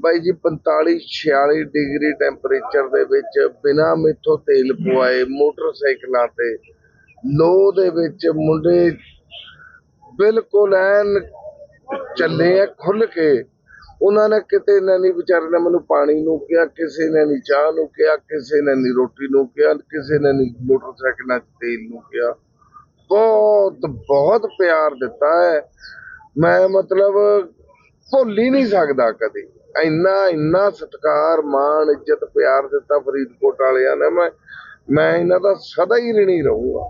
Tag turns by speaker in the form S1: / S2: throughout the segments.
S1: ਬਾਈ ਜੀ 45 46 degree temperature ਦੇ ਵਿੱਚ ਬਿਨਾ ਮਿੱਥੋਂ ਤੇਲ ਪਵਾਏ ਮੋਟਰਸਾਈਕਲਾਂ ਤੇ ਲੋ ਦੇ ਵਿੱਚ ਮੁੰਡੇ ਬਿਲਕੁਲ ਐਨ ਚੱਲੇ ਆ ਖੁੱਲ ਕੇ। ਉਹਨਾਂ ਨੇ ਕਿਤੇ ਨਾ ਨਹੀਂ, ਵਿਚਾਰੇ ਨੇ ਮੈਨੂੰ ਪਾਣੀ ਨੂੰ ਕਿਹਾ, ਕਿਸੇ ਨੇ ਨਹੀਂ ਚਾਹ ਨੂੰ ਕਿਹਾ, ਕਿਸੇ ਨੇ ਨਹੀਂ ਰੋਟੀ ਨੂੰ ਕਿਹਾ, ਕਿਸੇ ਨੇ ਨਹੀਂ ਮੋਟਰਸਾਈਕਲਾਂ 'ਚ ਤੇਲ ਨੂੰ ਕਿਹਾ। ਬਹੁਤ ਬਹੁਤ ਪਿਆਰ ਦਿੱਤਾ ਹੈ। ਮੈਂ ਮਤਲਬ ਭੁੱਲ ਹੀ ਨਹੀਂ ਸਕਦਾ ਕਦੇ। ਇੰਨਾ ਇੰਨਾ ਸਤਿਕਾਰ ਮਾਣ ਇੱਜ਼ਤ ਪਿਆਰ ਦਿੱਤਾ ਫਰੀਦਕੋਟ ਵਾਲਿਆਂ ਨੇ ਮੈਂ ਮੈਂ ਇਹਨਾਂ ਦਾ ਸਦਾ ਹੀ ਰਿਣੀ ਰਹੂੰਗਾ।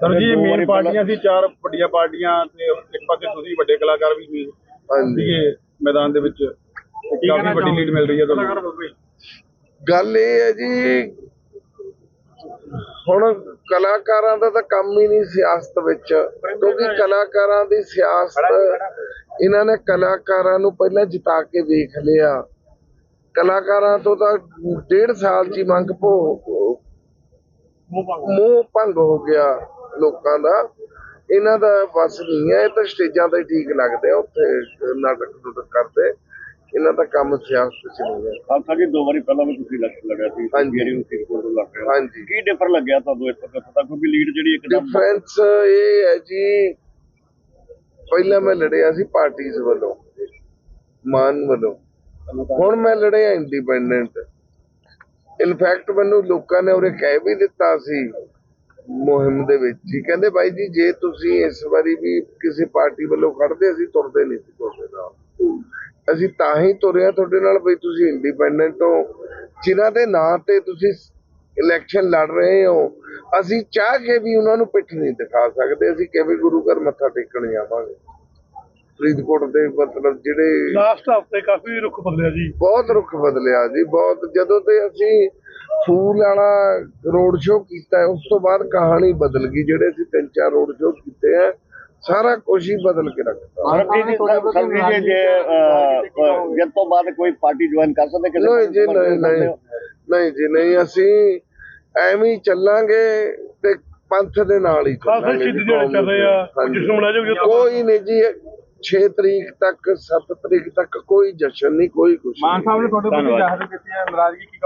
S2: ਸਰ ਜੀ ਮੇਨ ਪਾਰਟੀਆਂ ਸੀ ਚਾਰ ਵੱਡੀਆਂ ਪਾਰਟੀਆਂ ਤੇ ਇੱਕ ਪਾਸੇ ਤੁਸੀਂ ਵੱਡੇ ਕਲਾਕਾਰ ਵੀ ਸੀ
S1: ਹਾਂਜੀ।
S2: ਮੈਦਾਨ ਦੇ ਵਿੱਚ। ਕਾਫੀ ਵੱਡੀ ਲੀਡ ਮਿਲ ਰਹੀ ਹੈ ਤੁਹਾਨੂੰ।
S1: ਗੱਲ ਇਹ ਹੈ ਜੀ ਹੁਣ ਕਲਾਕਾਰਾਂ ਦਾ ਤਾਂ ਕੰਮ ਹੀ ਨਹੀਂ ਸਿਆਸਤ ਵਿੱਚ ਕਿਉਂਕਿ ਕਲਾਕਾਰਾਂ ਦੀ ਸਿਆਸਤ ਇਹਨਾਂ ਨੇ ਕਲਾਕਾਰਾਂ ਨੂੰ ਪਹਿਲਾਂ ਜਿਤਾ ਕੇ ਵੇਖ ਲਿਆ। ਕਲਾਕਾਰਾਂ ਤੋਂ ਤਾਂ ਡੇਢ ਸਾਲ ਹੀ ਮੰਗ ਭੋ ਮੂੰਹ ਭੰਗ ਹੋ ਗਿਆ ਲੋਕਾਂ ਦਾ। ਇਹਨਾਂ ਦਾ ਬਸ ਨਹੀਂ ਹੈ ਇਹ ਤਾਂ ਸਟੇਜਾਂ ਤੇ ਠੀਕ ਲੱਗਦੇ ਆ ਉੱਥੇ ਨਾਟਕ ਨੂਟਕ ਕਰਦੇ। ਇਹਨਾਂ ਦਾ ਕੰਮ ਸਿਆਸਤ ਚ ਨਹੀਂ ਹੈ।
S3: ਖਾਲਸਾ ਜੀ ਦੋ ਵਾਰੀ ਪਹਿਲਾਂ ਵੀ ਤੁਸੀਂ ਲੱਗ ਲੜਿਆ ਸੀ ਨੂੰ ਫਰੀਦਕੋਟ ਤੋਂ ਲੜ ਰਹੇ
S1: ਹਾਂਜੀ।
S3: ਕੀ ਡਿਫਰ ਲੱਗਿਆ ਤੁਹਾਨੂੰ ਇੱਥੋਂ ਤੱਕ? ਕਿਉਂਕਿ ਲੀਡ ਜਿਹੜੀ ਇੱਕਦਮ
S1: ਡਿਫਰੈਂਸ ਇਹ ਹੈ ਜੀ ਪਹਿਲਾਂ ਮੈਂ ਲੜਿਆ ਸੀ ਪਾਰਟੀਆਂ ਵੱਲੋਂ, ਮਾਨ ਵੱਲੋਂ। ਹੁਣ ਮੈਂ ਲੜਿਆ ਇੰਡੀਪੈਂਡੈਂਟ ਇਨਫੈਕਟ ਮੈਨੂੰ ਲੋਕਾਂ ਨੇ ਉਰੇ ਕਹਿ ਵੀ ਦਿੱਤਾ ਸੀ, ਮੁਹਿੰਮ ਦੇ ਵਿੱਚ। ਹੀ ਕਹਿੰਦੇ ਬਾਈ ਜੀ, ਜੇ ਤੁਸੀਂ ਇਸ ਵਾਰੀ ਵੀ ਕਿਸੇ ਪਾਰਟੀ ਵੱਲੋਂ ਖੜਦੇ ਅਸੀਂ ਤੁਰਦੇ ਨਹੀਂ ਸੀ ਤੁਹਾਡੇ ਨਾਲ। ਅਸੀਂ ਤਾਂ ਹੀ ਤੁਰਿਆ ਤੁਹਾਡੇ ਨਾਲ, ਬਈ ਤੁਸੀਂ ਇੰਡੀਪੈਂਡੈਂਟ ਹੋ। ਜਿਨ੍ਹਾਂ ਦੇ ਨਾਂ ਤੇ ਤੁਸੀਂ ਇਲੈਕਸ਼ਨ ਲੜ ਰਹੇ ਹੋ ਅਸੀਂ ਚਾਹ ਕੇ ਵੀ ਉਹਨਾਂ ਨੂੰ ਪਿੱਠ ਨਹੀਂ ਦਿਖਾ ਸਕਦੇ ਅਸੀਂ ਕਿਵੇਂ ਗੁਰੂ ਘਰ ਮੱਥਾ ਟੇਕਣ ਜਾਵਾਂਗੇ? ਫਰੀਦਕੋਟ ਦੇ ਮਤਲਬ ਜਿਹੜੇ
S2: ਲਾਸਟ ਹਫ਼ਤੇ ਕਾਫੀ ਰੁੱਖ ਬਦਲਿਆ ਜੀ।
S1: ਬਹੁਤ ਰੁੱਖ ਬਦਲਿਆ ਜੀ ਬਹੁਤ ਜਦੋਂ ਤੇ ਅਸੀਂ ਫੂਲ ਵਾਲਾ ਰੋਡ ਸ਼ੋਅ ਕੀਤਾ ਉਸ ਤੋਂ ਬਾਅਦ ਕਹਾਣੀ ਬਦਲ ਗਈ ਜਿਹੜੇ ਅਸੀਂ ਤਿੰਨ ਚਾਰ ਰੋਡ ਸ਼ੋਅ ਕੀਤੇ ਆ ਸਾਰਾ ਕੁਝ ਹੀ ਬਦਲ ਕੇ ਰੱਖਤਾ।
S3: ਜੀ ਤੋਂ ਬਾਅਦ ਕੋਈ ਪਾਰਟੀ ਜੁਆਇਨ ਕਰ ਸਕਦੇ ਕਿਸੇ
S1: ਨਹੀਂ ਜੀ ਨਹੀਂ ਨਹੀਂ। ਨਹੀਂ ਜੀ ਨਹੀਂ ਅਸੀਂ ਐਵੇਂ ਹੀ ਚੱਲਾਂਗੇ ਤੇ ਪੰਥ ਦੇ ਨਾਲ ਹੀ ਚੱਲਾਂਗੇ
S2: ਸ਼ਹੀਦੀ
S1: ਜੀ,
S2: ਦਿਹਾੜੇ ਚੱਲ ਰਹੇ ਆ
S1: ਹਾਂਜੀ।
S2: ਜਿਸ ਨੂੰ ਮਨਾਇਆ ਜਾਊਗਾ
S1: ਕੋਈ ਨਹੀਂ ਜੀ 6 ਤਰੀਕ ਤੱਕ 7 ਤਰੀਕ ਤੱਕ ਕੋਈ ਜਸ਼ਨ ਨਹੀਂ ਕੋਈ ਕੁਛ
S2: ਮਾਨ ਸਾਹਿਬ ਨੇ। ਤੁਹਾਡੇ ਪ੍ਰਤੀ
S3: ਧੰਨਵਾਦ।
S2: ਜ਼ਾਹਰ ਕੀਤੀ ਹੈ ਨਾਰਾਜ਼ਗੀ ਕੀ